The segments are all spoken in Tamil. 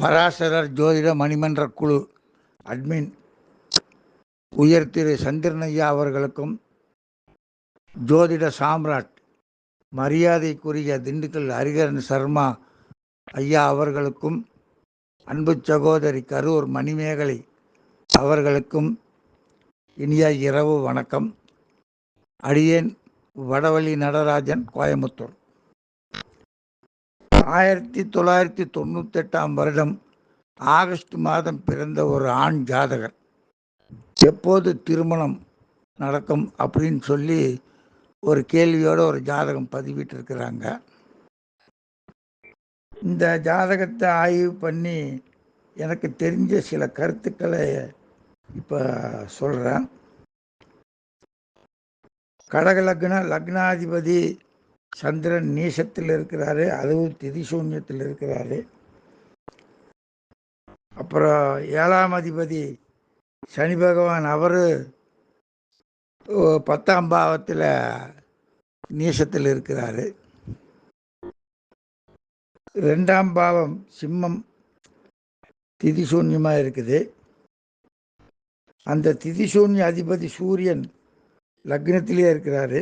பராசரர் ஜோதிட மணிமன்ற குழு அட்மின் உயர் திரு சந்திரனையா அவர்களுக்கும் ஜோதிட சாம்ராட் மரியாதைக்குரிய திண்டுக்கல் ஹரிகரன் சர்மா ஐயா அவர்களுக்கும் அன்பு சகோதரி கரூர் மணிமேகலை அவர்களுக்கும் இனிய இரவு வணக்கம். அடியேன் வடவழி நடராஜன் கோயமுத்தூர் ஆயிரத்தி தொள்ளாயிரத்தி தொண்ணூத்தெட்டாம் வருடம் ஆகஸ்ட் மாதம் பிறந்த ஒரு ஆண் ஜாதகர். எப்போது திருமணம் நடக்கும் அப்படின்னு சொல்லி ஒரு கேள்வியோடு ஒரு ஜாதகம் பதிவிட்டிருக்கிறாங்க. இந்த ஜாதகத்தை ஆய்வு பண்ணி எனக்கு தெரிஞ்ச சில கருத்துக்களை இப்போ சொல்கிறேன் கடக லக்ன லக்னாதிபதி சந்திரன் நீசத்தில் இருக்கிறாரு அதுவும் திதி சூன்யத்தில் இருக்கிறாரு. அப்புறம் ஏழாம் அதிபதி சனி பகவான் அவர் பத்தாம் பாவத்தில் நீசத்தில் இருக்கிறாரு. ரெண்டாம் பாவம் சிம்மம் திதி சூன்யமாக இருக்குது. அந்த திதிசூன்ய அதிபதி சூரியன் லக்னத்திலே இருக்கிறாரு.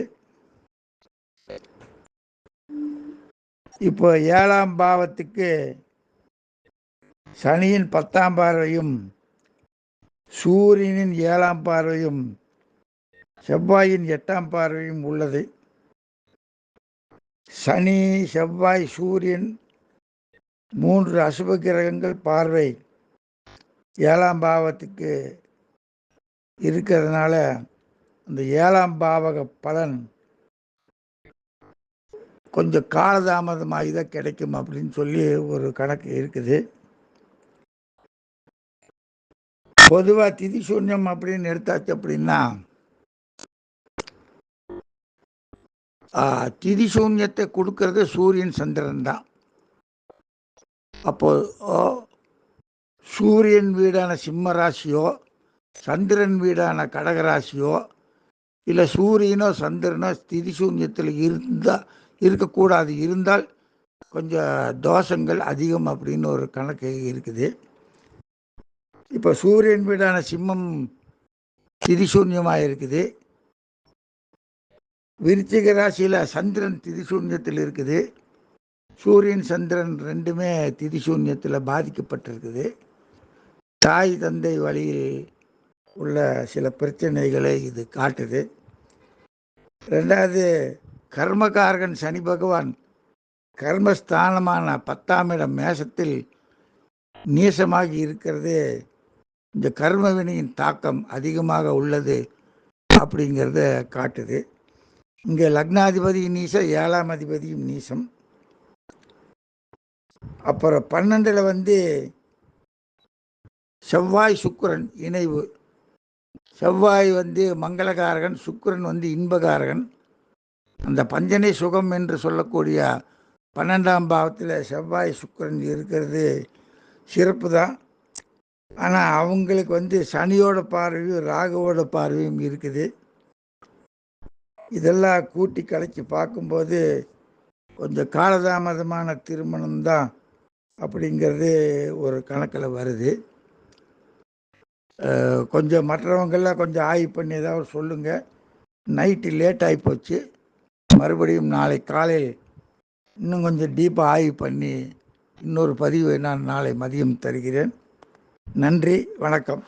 இப்போ ஏழாம் பாவத்துக்கு சனியின் பத்தாம் பார்வையும் சூரியனின் ஏழாம் பார்வையும் செவ்வாயின் எட்டாம் பார்வையும் உள்ளது. சனி செவ்வாய் சூரியன் மூன்று அசுப கிரகங்கள் பார்வை ஏழாம் பாவத்துக்கு இருக்கிறதுனால அந்த ஏழாம் பாவக பலன் கொஞ்சம் காலதாமதமாகி தான் கிடைக்கும் அப்படின்னு சொல்லி ஒரு கணக்கு இருக்குது. பொதுவாக திதி சூன்யம் அப்படின்னு எடுத்தாச்சு அப்படின்னா திதி சூன்யத்தை கொடுக்கறது சூரியன் சந்திரன் தான். அப்போ சூரியன் வீடான சிம்ம ராசியோ சந்திரன் வீடான கடகராசியோ இல்லை சூரியனோ சந்திரனோ திதி சூன்யத்தில் இருந்தால் இருக்கக்கூடாது. இருந்தால் கொஞ்சம் தோஷங்கள் அதிகம் அப்படின்னு ஒரு கணக்கு இருக்குது. இப்போ சூரியன் வீடான சிம்மம் திரிசூன்யமாக இருக்குது விருச்சிக ராசியில் சந்திரன் திரிசூன்யத்தில் இருக்குது. சூரியன் சந்திரன் ரெண்டுமே திரிசூன்யத்தில் பாதிக்கப்பட்டிருக்குது. தாய் தந்தை வழியில் உள்ள சில பிரச்சனைகளை இது காட்டுது. ரெண்டாவது கர்மகாரகன் சனி பகவான் கர்மஸ்தானமான பத்தாம் இடம் மேசத்தில் நீசமாகி இருக்கிறது இந்த கர்மவினையின் தாக்கம் அதிகமாக உள்ளது அப்படிங்கிறத காட்டுது. இங்கே லக்னாதிபதியும் நீசம் ஏழாம் அதிபதியும் நீசம். அப்புறம் பன்னெண்டில் வந்து செவ்வாய் சுக்கரன் இணைவு. செவ்வாய் வந்து மங்களகாரகன் சுக்கரன் வந்து இன்பகாரகன். அந்த பஞ்சனை சுகம் என்று சொல்லக்கூடிய பன்னெண்டாம் பாவத்தில் செவ்வாய் சுக்கரன் இருக்கிறது. சிறப்பு தான். ஆனால் அவங்களுக்கு வந்து சனியோட பார்வையும் ராகுவோட பார்வையும் இருக்குது. இதெல்லாம் கூட்டி கலைச்சி பார்க்கும்போது கொஞ்சம் காலதாமதமான திருமணம் தான் அப்படிங்கிறது ஒரு கணக்கில் வருது. கொஞ்சம் மற்றவங்கெல்லாம் கொஞ்சம் ஆய்வு பண்ணி ஏதாவது சொல்லுங்கள் நைட்டு லேட் ஆகி போச்சு. மறுபடியும் நாளை காலையில் இன்னும் கொஞ்சம் டீப்பாக ஆய்வு பண்ணி இன்னொரு பதிவை நான் நாளை மதியம் தருகிறேன். நன்றி வணக்கம்.